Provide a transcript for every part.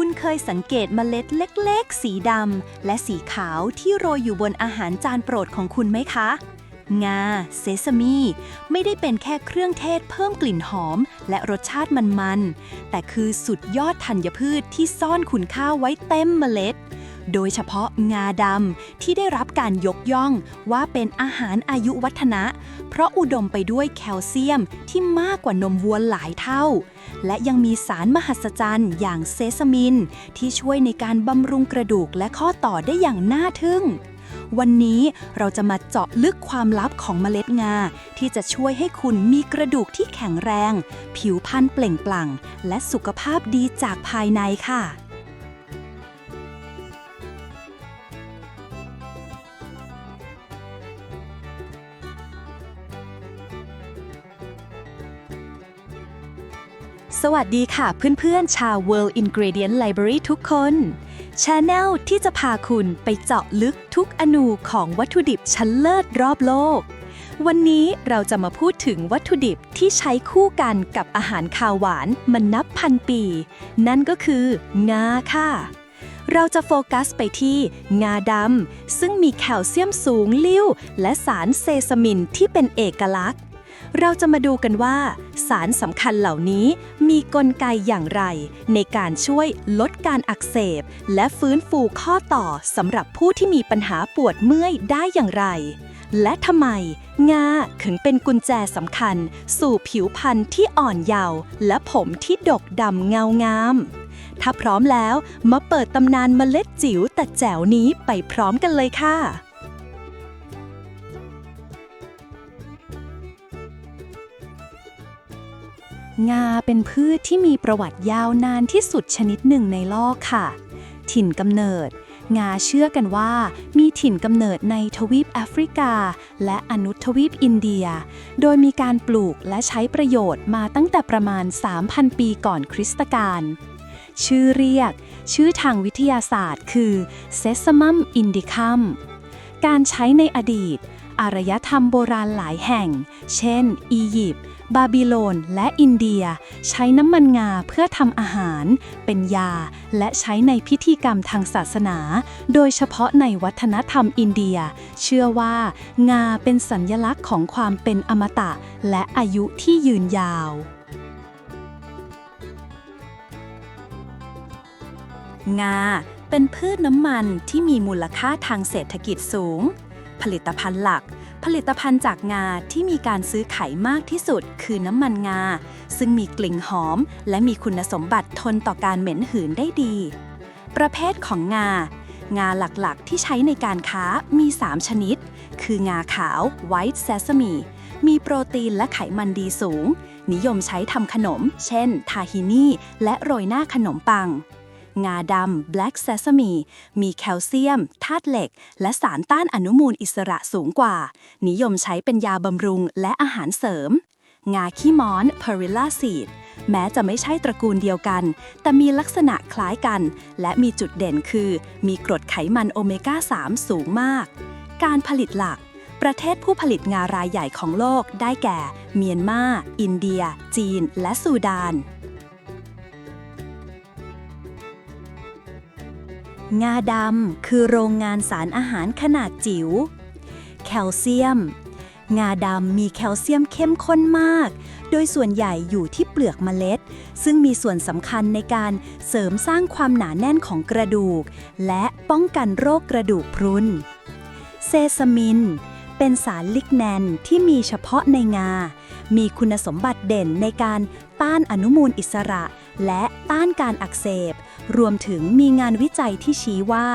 คุณเคยสังเกตเมล็ดเล็กๆ สีดำและสีขาวที่โรยอยู่บนอาหารจานโปรดของคุณไหมคะ งา เซซามีไม่ได้เป็นแค่เครื่องเทศเพิ่มกลิ่นหอม และรสชาติมันๆ แต่คือสุดยอดธัญพืชที่ซ่อนคุณค่าไว้เต็มเมล็ด โดยเฉพาะงาดำที่ได้รับการยกย่องว่าเป็นอาหารอายุวัฒนะ เพราะอุดมไปด้วยแคลเซียมที่มากกว่านมวัวหลายเท่า และยังมีสารมหัศจรรย์อย่างเซซามิน ที่ช่วยในการบำรุงกระดูกและข้อต่อได้อย่างน่าทึ่งวันนี้เราจะมาเจาะลึกความลับของเมล็ดงา ที่จะช่วยให้คุณมีกระดูกที่แข็งแรง ผิวพรรณเปล่งปลั่ง และสุขภาพดีจากภายในค่ะ วัสดีค่ะเพื่อนๆ ชาว World Ingredient Library ทุกคนช anel ที่จะพาคุณไปเจาะลึกทุกอนูของวัตถุดิบชั้นเลิศรอบโลก วันนี้เราจะมาพูดถึงวัตถุดิบที่ใช้คู่กันกับอาหารคาวหวานมันนับพันปี นั่นก็คืองาค่ะ เราจะโฟกัสไปที่งาดำซึ่งมีแคลเซียมสูงลิ่วและสารเซซามินที่เป็นเอกลักษณ์ เราจะมาดูกันว่า สารสำคัญเหล่านี้มีกลไกอย่างไร ในการช่วยลดการอักเสบ และฟื้นฟูข้อต่อสำหรับผู้ที่มีปัญหาปวดเมื่อยได้อย่างไร และทำไม งาถึงเป็นกุญแจสำคัญ สู่ผิวพรรณที่อ่อนเยาว์และผมที่ดกดำเงางาม ถ้าพร้อมแล้วมาเปิดตำนานเมล็ดจิ๋วแต่แจ๋วนี้ไปพร้อมกันเลยค่ะ งาเป็นพืชที่มีประวัติยาวนานที่สุดชนิดหนึ่งในโลกค่ะ ถิ่นกำเนิด งาเชื่อกันว่ามีถิ่นกำเนิดในทวีปแอฟริกา และอนุทวีปอินเดีย โดยมีการปลูกและใช้ประโยชน์มาตั้งแต่ประมาณ 3,000 ปีก่อนคริสตกาลชื่อเรียก ชื่อทางวิทยาศาสตร์คือ Sesamum indicum การใช้ในอดีต อารยธรรมโบราณหลายแห่ง เช่น อียิปต์ บาบิโลน และอินเดีย ใช้น้ำมันงาเพื่อทำอาหาร เป็นยา และใช้ในพิธีกรรมทางศาสนา โดยเฉพาะในวัฒนธรรมอินเดีย เชื่อว่า งาเป็นสัญญลักษณ์ของความเป็นอมตะ และอายุที่ยืนยาวงา เป็นพืชน้ำมันที่มีมูลค่าทางเศรษฐกิจสูง ผลิตภัณฑ์หลัก ผลิตภัณฑ์จากงาที่มีการซื้อขายมากที่สุด คือน้ำมันงา ซึ่งมีกลิ่นหอม และมีคุณสมบัติทนต่อการเหม็นหืนได้ดี ประเภทของงา งาหลักๆ ที่ใช้ในการค้ามี 3 ชนิด คืองาขาว white sesame มีโปรตีนและไขมันดีสูง นิยมใช้ทำขนม เช่น ทาฮินี่ และโรยหน้าขนมปัง งาดำ black sesame มีแคลเซียมธาตุเหล็ก และสารต้านอนุมูลอิสระสูงกว่า นิยมใช้เป็นยาบำรุงและอาหารเสริม งาขี้ม้อน perilla seed แม้จะไม่ใช่ตระกูลเดียวกัน แต่มีลักษณะคล้ายกัน และมีจุดเด่นคือ มีกรดไขมันโอเมก้า 3 สูงมาก การผลิตหลักประเทศผู้ผลิตงารายใหญ่ของโลกได้แก่ เมียนมา อินเดีย จีน และซูดาน งาดำคือโรงงานสารอาหารขนาดจิ๋ว แคลเซียม งาดำมีแคลเซียมเข้มข้นมาก โดยส่วนใหญ่อยู่ที่เปลือกเมล็ด ซึ่งมีส่วนสำคัญในการเสริมสร้างความหนาแน่นของกระดูก และป้องกันโรคกระดูกพรุน เซซามิน เป็นสารลิกแนนที่มีเฉพาะในงา มีคุณสมบัติเด่นในการต้านอนุมูลอิสระ และต้านการอักเสบ รวมถึงมีงานวิจัยที่ชี้ว่า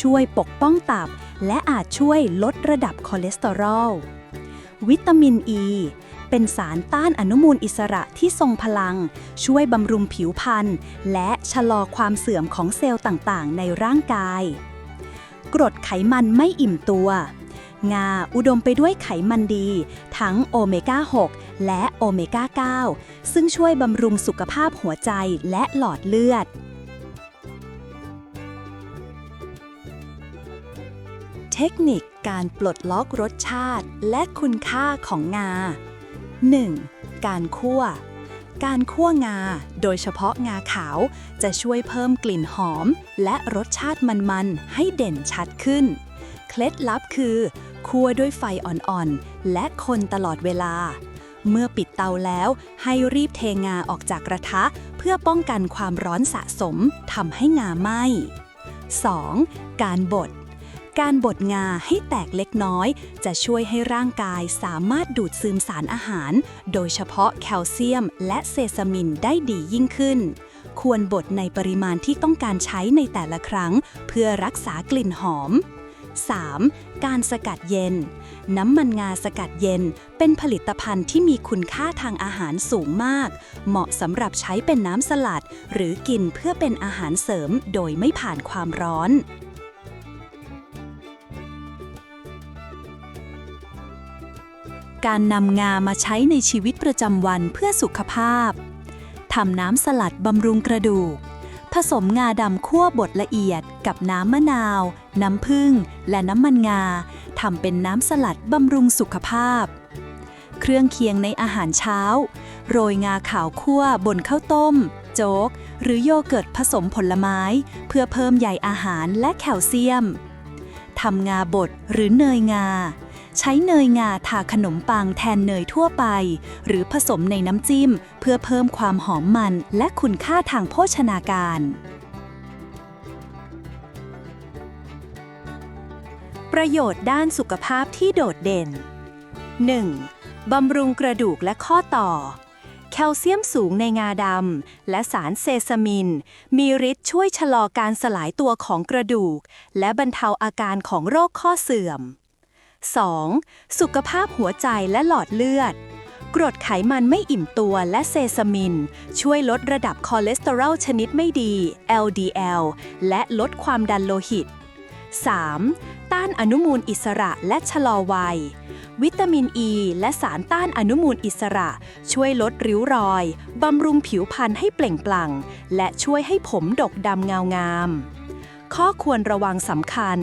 ช่วยปกป้องตับ และอาจช่วยลดระดับคอเลสเตอรอล วิตามินอ e ีเป็นสารต้านอนุมูลอิสระที่ทรงพลัง ช่วยบำรุงผิวพรรณและชะลอความเสื่อมของเซลล์ต่างๆ ในร่างกาย กรดไขมันไม่อิ่มตัว งาอุดมไปด้วยไขมันดี ทั้งโอเมก้า 6 และโอเมก้า 9 ซึ่งช่วยบำรุงสุขภาพหัวใจและหลอดเลือด ทคนิคการปลดล็อกรสชาติและคุณค่าของงา 1. การคั่ว การคั่วงา โดยเฉพาะงาขาวจะช่วยเพิ่มกลิ่นหอม และรสชาติมันๆ ให้เด่นชัดขึ้น เคล็ดลับคือ คั่วด้วยไฟอ่อนๆ และคนตลอดเวลา เมื่อปิดเตาแล้วให้รีบเทงาออกจากกระทะ เพื่อป้องกันความร้อนสะสมทำให้งาไหม้ 2. การบด การบดงาให้แตกเล็กน้อย จะช่วยให้ร่างกายสามารถดูดซึมสารอาหาร โดยเฉพาะแคลเซียมและเซซามินได้ดียิ่งขึ้น ควรบดในปริมาณที่ต้องการใช้ในแต่ละครั้ง เพื่อรักษากลิ่นหอม 3. การสกัดเย็น น้ำมันงาสกัดเย็น เป็นผลิตภัณฑ์ที่มีคุณค่าทางอาหารสูงมาก เหมาะสำหรับใช้เป็นน้ำสลัด หรือกินเพื่อเป็นอาหารเสริมโดยไม่ผ่านความร้อน การนำงามาใช้ในชีวิตประจำวันเพื่อสุขภาพ ทำน้ำสลัดบำรุงกระดูก ผสมงาดำคั่วบดละเอียดกับน้ำมะนาว น้ำผึ้งและน้ำมันงา ทำเป็นน้ำสลัดบำรุงสุขภาพ เครื่องเคียงในอาหารเช้า โรยงาขาวคั่วบนข้าวต้ม โจ๊ก หรือโยเกิร์ตผสมผลไม้ เพื่อเพิ่มใยอาหารและแคลเซียมทำงาบดหรือเนยงา ใช้เนยงาทาขนมปังแทนเนยทั่วไป หรือผสมในน้ำจิ้ม เพื่อเพิ่มความหอมมันและคุณค่าทางโภชนาการ ประโยชน์ด้านสุขภาพที่โดดเด่น 1. บำรุงกระดูกและข้อต่อ แคลเซียมสูงในงาดำและสารเซซามิน มีฤทธิ์ช่วยชะลอการสลายตัวของกระดูก และบรรเทาอาการของโรคข้อเสื่อม 2. สุขภาพหัวใจและหลอดเลือด กรดไขมันไม่อิ่มตัวและเซซามิน ช่วยลดระดับคอเลสเตอรอลชนิดไม่ดี LDL และลดความดันโลหิต 3. ต้านอนุมูลอิสระและชะลอวัย วิตามินอ e ีและสารต้านอนุมูลอิสระ ช่วยลดริ้วรอย บำรุงผิวพรรณให้เปล่งปลั่ง และช่วยให้ผมดกดำเงางาม ข้อควรระวังสำคัญ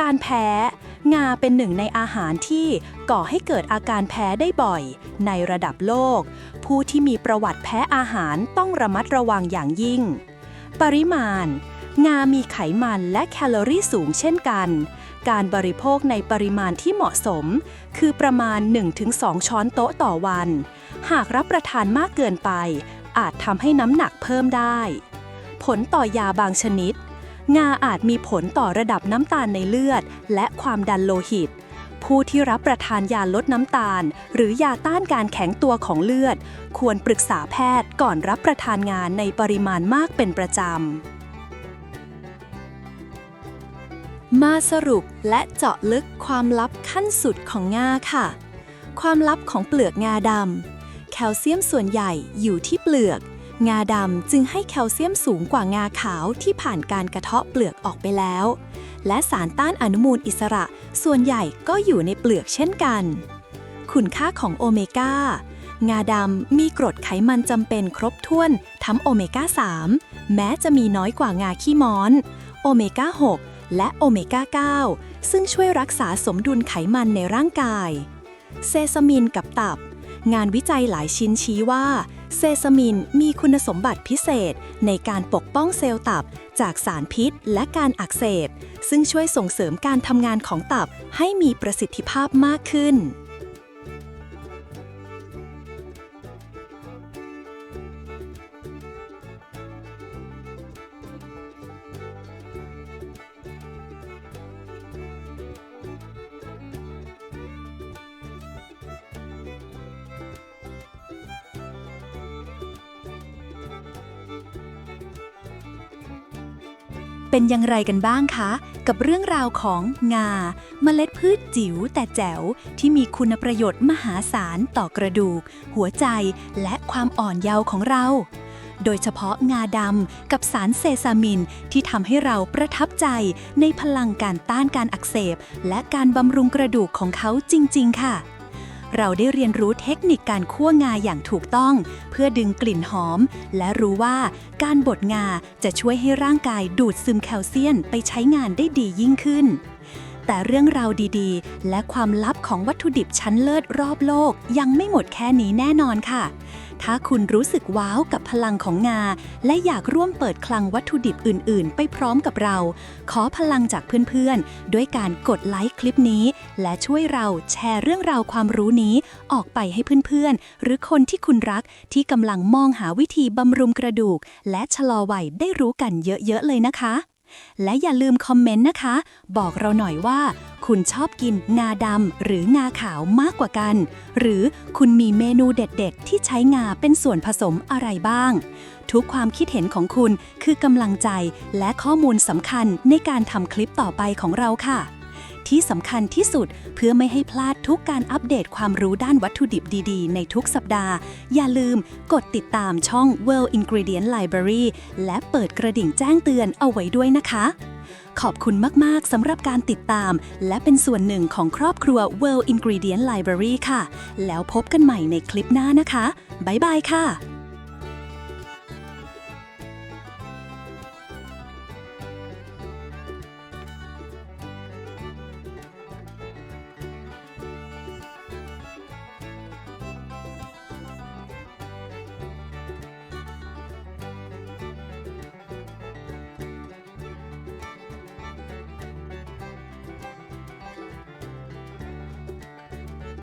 การแพ้ งาเป็นหนึ่งในอาหารที่ก่อให้เกิดอาการแพ้ได้บ่อย ในระดับโลก ผู้ที่มีประวัติแพ้อาหารต้องระมัดระวังอย่างยิ่ง ปริมาณ งามีไขมันและแคลอรี่สูงเช่นกัน การบริโภคในปริมาณที่เหมาะสม คือประมาณ 1-2 ช้อนโต๊ะต่อวัน หากรับประทานมากเกินไป อาจทำให้น้ำหนักเพิ่มได้ ผลต่อยาบางชนิด งาอาจมีผลต่อระดับน้ำตาลในเลือด และความดันโลหิต ผู้ที่รับประทานยาลดน้ำตาล หรือยาต้านการแข็งตัวของเลือด ควรปรึกษาแพทย์ก่อนรับประทานงานในปริมาณมากเป็นประจำ มาสรุปและเจาะลึกความลับขั้นสุดของงาค่ะ ความลับของเปลือกงาดำแคลเซียมส่วนใหญ่อยู่ที่เปลือก งาดำจึงให้แคลเซียมสูงกว่างาขาวที่ผ่านการกระเทาะเปลือกออกไปแล้ว และสารต้านอนุมูลอิสระ ส่วนใหญ่ก็อยู่ในเปลือกเช่นกัน คุณค่าของโอเมก้างาดำมีกรดไขมันจำเป็นครบถ้วนทั้งโอเมก้า 3 แม้จะมีน้อยกว่างาขี้ม้อน โอเมก้า 6 และโอเมก้า 9 ซึ่งช่วยรักษาสมดุลไขมันในร่างกาย เซซามินกับตับ งานวิจัยหลายชิ้นชี้ว่า เซซามินมีคุณสมบัติพิเศษในการปกป้องเซลล์ตับจากสารพิษและการอักเสบ ซึ่งช่วยส่งเสริมการทำงานของตับให้มีประสิทธิภาพมากขึ้น เป็นอย่างไรกันบ้างคะ กับเรื่องราวของงาเมล็ดพืชจิ๋วแต่แจ๋ว ที่มีคุณประโยชน์มหาศาลต่อกระดูก หัวใจและความอ่อนเยาว์ของเรา โดยเฉพาะงาดำกับสารเซซามินที่ทำให้เราประทับใจในพลังการต้านการอักเสบ และการบำรุงกระดูกของเขาจริง ๆ ค่ะ เราได้เรียนรู้เทคนิคการคั่วงาอย่างถูกต้อง เพื่อดึงกลิ่นหอม และรู้ว่าการบดงาจะช่วยให้ร่างกายดูดซึมแคลเซียมไปใช้งานได้ดียิ่งขึ้น แต่เรื่องราวดีๆ และความลับของวัตถุดิบชั้นเลิศรอบโลกยังไม่หมดแค่นี้แน่นอนค่ะ ถ้าคุณรู้สึกว้าวกับพลังของงา และอยากร่วมเปิดคลังวัตถุดิบอื่น ๆ ไปพร้อมกับเรา ขอพลังจากเพื่อน ๆ ด้วยการกดไลค์คลิปนี้ และช่วยเราแชร์เรื่องราวความรู้นี้ออกไปให้เพื่อน ๆ หรือคนที่คุณรักที่กำลังมองหาวิธีบำรุงกระดูก และชะลอวัยได้รู้กันเยอะ ๆ เลยนะคะ และอย่าลืมคอมเมนต์นะคะ บอกเราหน่อยว่า คุณชอบกินงาดำหรืองาขาวมากกว่ากัน หรือคุณมีเมนูเด็ดๆ ที่ใช้งาเป็นส่วนผสมอะไรบ้าง ทุกความคิดเห็นของคุณคือกำลังใจและข้อมูลสำคัญในการทำคลิปต่อไปของเราค่ะ ที่สำคัญที่สุดเพื่อไม่ให้พลาดทุกการอัปเดตความรู้ด้านวัตถุดิบดีๆ ในทุกสัปดาห์ อย่าลืมกดติดตามช่อง World Ingredient Library และเปิดกระดิ่งแจ้งเตือนเอาไว้ด้วยนะคะ ขอบคุณมาก ๆ สำหรับการติดตาม และเป็นส่วนหนึ่งของครอบครัว World Ingredient Library ค่ะ แล้วพบกันใหม่ในคลิปหน้านะคะ บ๊ายบายค่ะ